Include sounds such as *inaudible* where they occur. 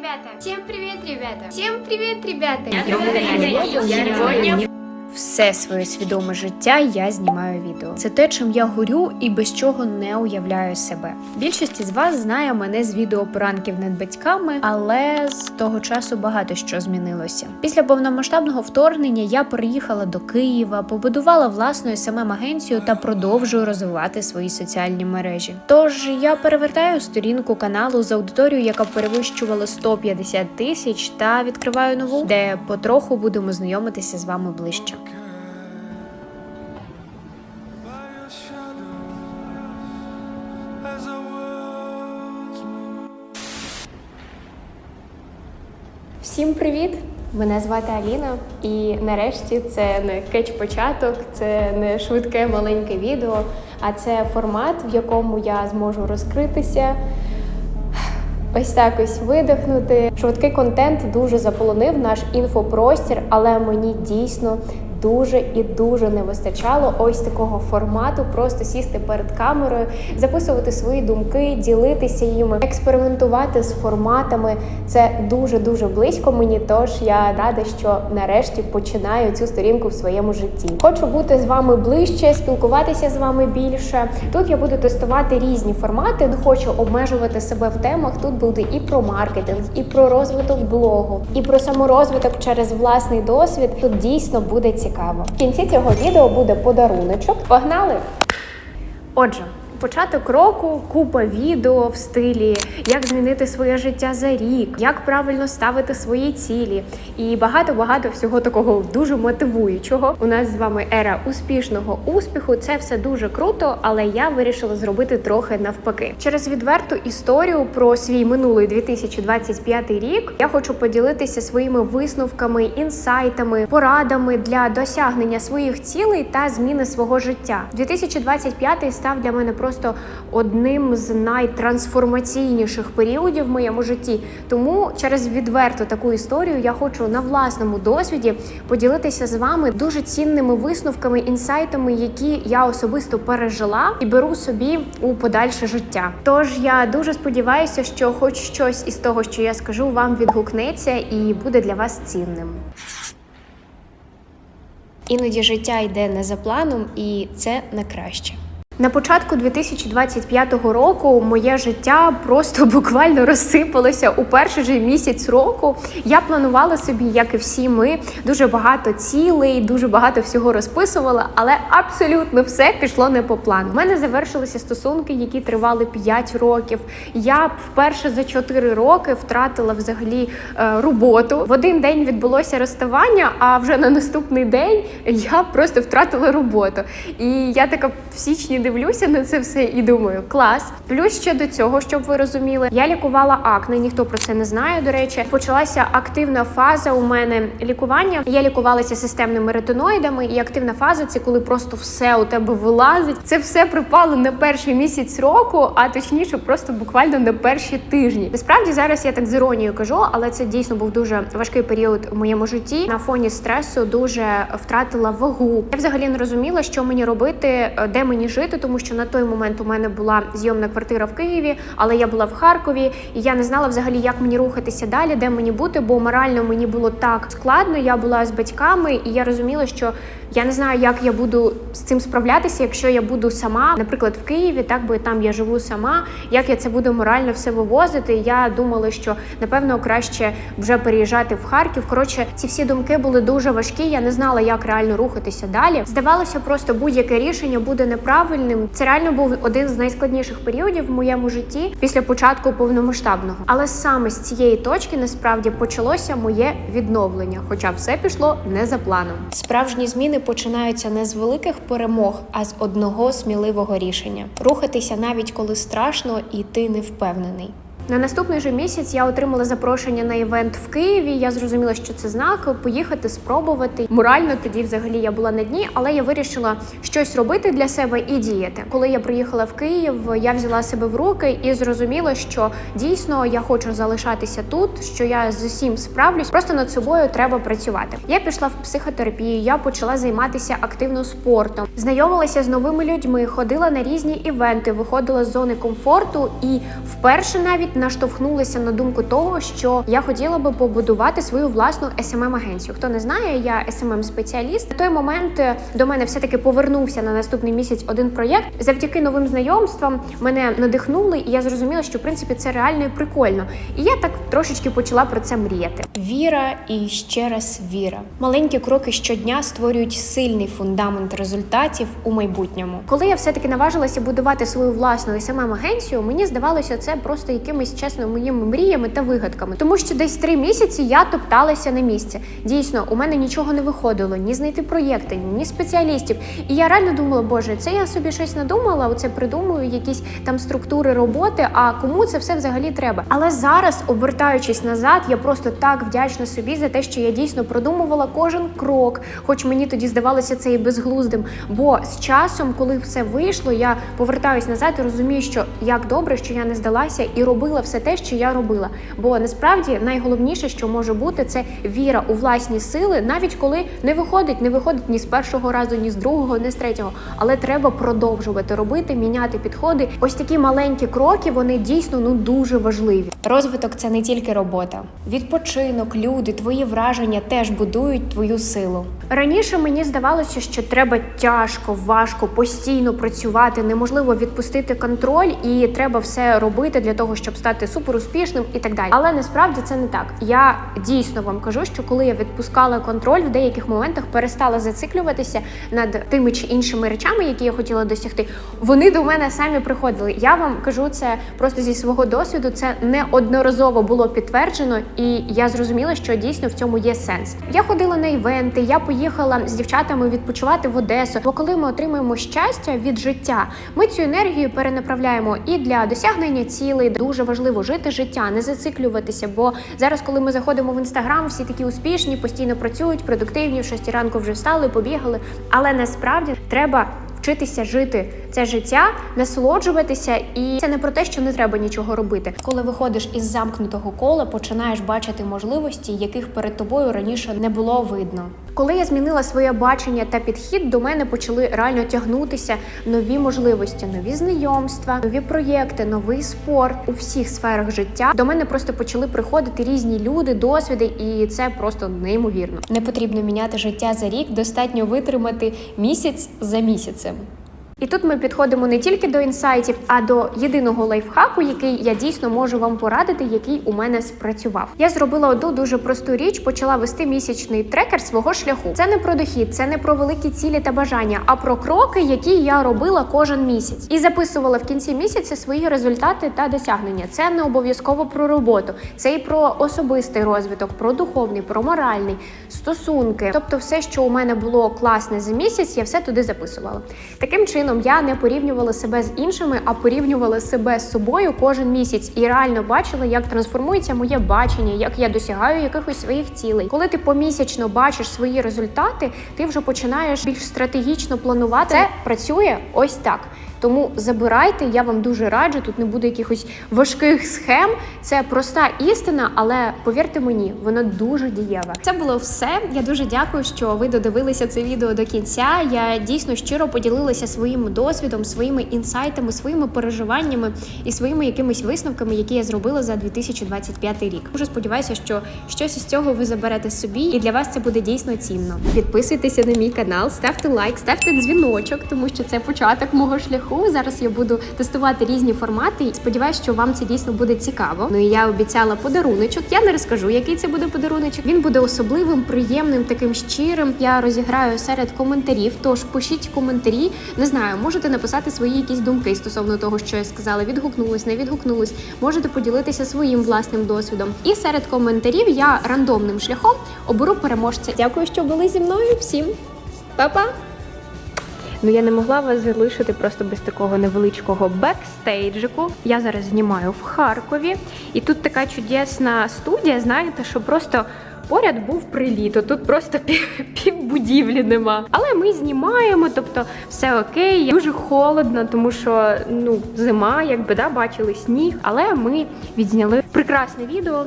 ребята! Всем привет, ребята! Всем привет, ребята! Все своє свідоме життя я знімаю відео. Це те, чим я горю і без чого не уявляю себе. Більшість із вас знає мене з відео пранків над батьками, але з того часу багато що змінилося. Після повномасштабного вторгнення я переїхала до Києва, побудувала власну смм агенцію та продовжую розвивати свої соціальні мережі. Тож я перевертаю сторінку каналу з аудиторією, яка перевищувала 150 тисяч, та відкриваю нову, де потроху будемо знайомитися з вами ближче. Всім привіт! Мене звати Аліна, і нарешті це не кетч-початок, це не швидке маленьке відео, а це формат, в якому я зможу розкритися, ось так ось видихнути. Швидкий контент дуже заполонив наш інфопростір, але мені дійсно дуже і дуже не вистачало ось такого формату, просто сісти перед камерою, записувати свої думки, ділитися їми, експериментувати з форматами. Це дуже дуже близько мені. Тож я рада, що нарешті починаю цю сторінку в своєму житті. Хочу бути з вами ближче, спілкуватися з вами більше. Тут я буду тестувати різні формати. Хочу обмежувати себе в темах. Тут буде і про маркетинг, і про розвиток блогу, і про саморозвиток через власний досвід. Тут дійсно буде цікаво. В кінці цього відео буде подаруночок. Погнали! Отже, початок року купа відео в стилі як змінити своє життя за рік, як правильно ставити свої цілі, і багато багато всього такого дуже мотивуючого. У нас з вами ера успішного успіху. Це все дуже круто, але я вирішила зробити трохи навпаки. Через відверту історію про свій минулий 2025 рік я хочу поділитися своїми висновками, інсайтами, порадами для досягнення своїх цілей та зміни свого життя. 2025 став для мене просто одним з найтрансформаційніших періодів в моєму житті. Тому через відверту таку історію я хочу на власному досвіді поділитися з вами дуже цінними висновками, інсайтами, які я особисто пережила і беру собі у подальше життя. Тож я дуже сподіваюся, що хоч щось із того, що я скажу, вам відгукнеться і буде для вас цінним. Іноді життя йде не за планом, і це не краще. На початку 2025 року моє життя просто *laughs* буквально розсипалося у перший же місяць року. Я планувала собі, як і всі ми, дуже багато цілей, дуже багато всього розписувала, але абсолютно все пішло не по плану. У мене завершилися стосунки, які тривали 5 років. Я вперше за 4 роки втратила взагалі е, роботу. В один день відбулося розставання, а вже на наступний день я просто втратила роботу. І я така в січні дивлюся на це все і думаю, клас. Плюс ще до цього, щоб ви розуміли, я лікувала акне, ніхто про це не знає. До речі, почалася активна фаза у мене лікування. Я лікувалася системними ретиноїдами, і активна фаза це коли просто все у тебе вилазить. Це все припало на перший місяць року, а точніше, просто буквально на перші тижні. Насправді зараз я так з іронією кажу, але це дійсно був дуже важкий період у моєму житті. На фоні стресу дуже втратила вагу. Я взагалі не розуміла, що мені робити, е, де мені жити, тому що на той момент у мене була зйомна квартира в Києві, але я була в Харкові, і я не знала взагалі, як мені рухатися далі, де мені бути, бо морально мені було так складно. Я була з батьками, і я розуміла, що я не знаю, як я буду з цим справлятися, якщо я буду сама, наприклад, в Києві, так бо там я живу сама. Як я це буду морально все вивозити? Я думала, що напевно краще вже переїжджати в Харків. Коротше, ці всі думки були дуже важкі. Я не знала, як реально рухатися далі. Здавалося, просто будь-яке рішення буде неправильним. Це реально був один з найскладніших періодів в моєму житті після початку повномасштабного. Але саме з цієї точки насправді почалося моє відновлення, хоча все пішло не за планом. Справжні зміни починаються не з великих перемог, а з одного сміливого рішення рухатися навіть коли страшно і ти не впевнений. На наступний же місяць я отримала запрошення на івент в Києві. Я зрозуміла, що це знак поїхати, спробувати. Морально тоді взагалі я була на дні, але я вирішила щось робити для себе і діяти. Коли я приїхала в Київ, я взяла себе в руки і зрозуміла, що дійсно я хочу залишатися тут, що я з усім справлюсь. Просто над собою треба працювати. Я пішла в психотерапію, я почала займатися активно спортом, знайомилася з новими людьми, ходила на різні івенти, виходила з зони комфорту і вперше навіть наштовхнулася на думку того, що я хотіла би побудувати свою власну smm агенцію Хто не знає, я smm спеціаліст На той момент е, до мене все таки повернувся на наступний місяць один проєкт. Завдяки новим знайомствам мене надихнули, і я зрозуміла, що в принципі це реально і прикольно. І я так трошечки почала про це мріяти. Віра і ще раз віра. Маленькі кроки щодня створюють сильний фундамент результатів у майбутньому. Коли я все-таки наважилася будувати свою власну smm агенцію мені здавалося це просто якимись чесно моїми мріями та вигадками. Тому що десь три місяці я топталася на місці. Дійсно, у мене нічого не виходило, ні знайти проєкти, ні спеціалістів. І я реально думала, боже, це я собі щось надумала, оце придумую, якісь там структури роботи. А кому це все взагалі треба? Але зараз, обертаючись назад, я просто так вдячна собі за те, що я дійсно продумувала кожен крок, хоч мені тоді здавалося це і безглуздим. Бо з часом, коли все вийшло, я повертаюсь назад і розумію, що як добре, що я не здалася і робила все те, що я робила. Бо насправді найголовніше, що може бути, це віра у власні сили, навіть коли не виходить, не виходить ні з першого разу, ні з другого, ні з третього. Але треба продовжувати робити, міняти підходи. Ось такі маленькі кроки, вони дійсно ну дуже важливі. Розвиток це не тільки робота. Відпочинок, люди, твої враження теж будують твою силу. Раніше мені здавалося, що треба тяжко, важко, постійно працювати, неможливо відпустити контроль, і треба все робити для того, щоб стати суперуспішним і так далі. Але насправді це не так. Я дійсно вам кажу, що коли я відпускала контроль, в деяких моментах перестала зациклюватися над тими чи іншими речами, які я хотіла досягти. Вони до мене самі приходили. Я вам кажу це просто зі свого досвіду. Це неодноразово було підтверджено, і я зрозуміла, що дійсно в цьому є сенс. Я ходила на івенти, я поїхала з дівчатами відпочивати в Одесу. Бо коли ми отримуємо щастя від життя, ми цю енергію перенаправляємо і для досягнення цілей. Дуже важливо жити життя, не зациклюватися. Бо зараз, коли ми заходимо в інстаграм, всі такі успішні, постійно працюють, продуктивні, в 6 ранку вже встали, побігали. Але насправді треба. Вчитися жити це життя, насолоджуватися, і це не про те, що не треба нічого робити. Коли виходиш із замкнутого кола, починаєш бачити можливості, яких перед тобою раніше не було видно. Коли я змінила своє бачення та підхід, до мене почали реально тягнутися нові можливості, нові знайомства, нові проєкти, новий спорт у всіх сферах життя. До мене просто почали приходити різні люди, досвіди, і це просто неймовірно. Не потрібно міняти життя за рік, достатньо витримати місяць за місяцем. І тут ми підходимо не тільки до інсайтів, а до єдиного лайфхаку, який я дійсно можу вам порадити, який у мене спрацював. Я зробила одну дуже просту річ, почала вести місячний трекер свого шляху. Це не про дохід, це не про великі цілі та бажання, а про кроки, які я робила кожен місяць, і записувала в кінці місяця свої результати та досягнення. Це не обов'язково про роботу, це і про особистий розвиток, про духовний, про моральний, стосунки. Тобто, все, що у мене було класне за місяць, я все туди записувала. Таким чином я не порівнювала себе з іншими, а порівнювала себе з собою кожен місяць і реально бачила, як трансформується моє бачення, як я досягаю якихось своїх цілей. Коли ти помісячно бачиш свої результати, ти вже починаєш більш стратегічно планувати. Це працює ось так. Тому забирайте, я вам дуже раджу. Тут не буде якихось важких схем. Це проста істина, але повірте мені, вона дуже дієва. Це було все. Я дуже дякую, що ви додивилися це відео до кінця. Я дійсно щиро поділилася своїм досвідом, своїми інсайтами, своїми переживаннями і своїми якимись висновками, які я зробила за 2025 рік. Дуже сподіваюся, що щось із цього ви заберете собі, і для вас це буде дійсно цінно. Підписуйтеся на мій канал, ставте лайк, ставте дзвіночок, тому що це початок мого шляху. Зараз я буду тестувати різні формати. і Сподіваюсь, що вам це дійсно буде цікаво. Ну і я обіцяла подаруночок. Я не розкажу, який це буде подаруночок. Він буде особливим, приємним, таким щирим. Я розіграю серед коментарів. Тож пишіть коментарі. Не знаю, можете написати свої якісь думки стосовно того, що я сказала. Відгукнулось, не відгукнулось. Можете поділитися своїм власним досвідом. І серед коментарів я рандомним шляхом оберу переможця. Дякую, що були зі мною. Всім па-па! Ну я не могла вас залишити просто без такого невеличкого бекстейджику. Я зараз знімаю в Харкові, і тут така чудесна студія. Знаєте, що просто. Поряд був приліт, а тут просто пів, півбудівлі нема. Але ми знімаємо, тобто все окей. Дуже холодно, тому що ну зима, якби да, бачили сніг. Але ми відзняли прекрасне відео.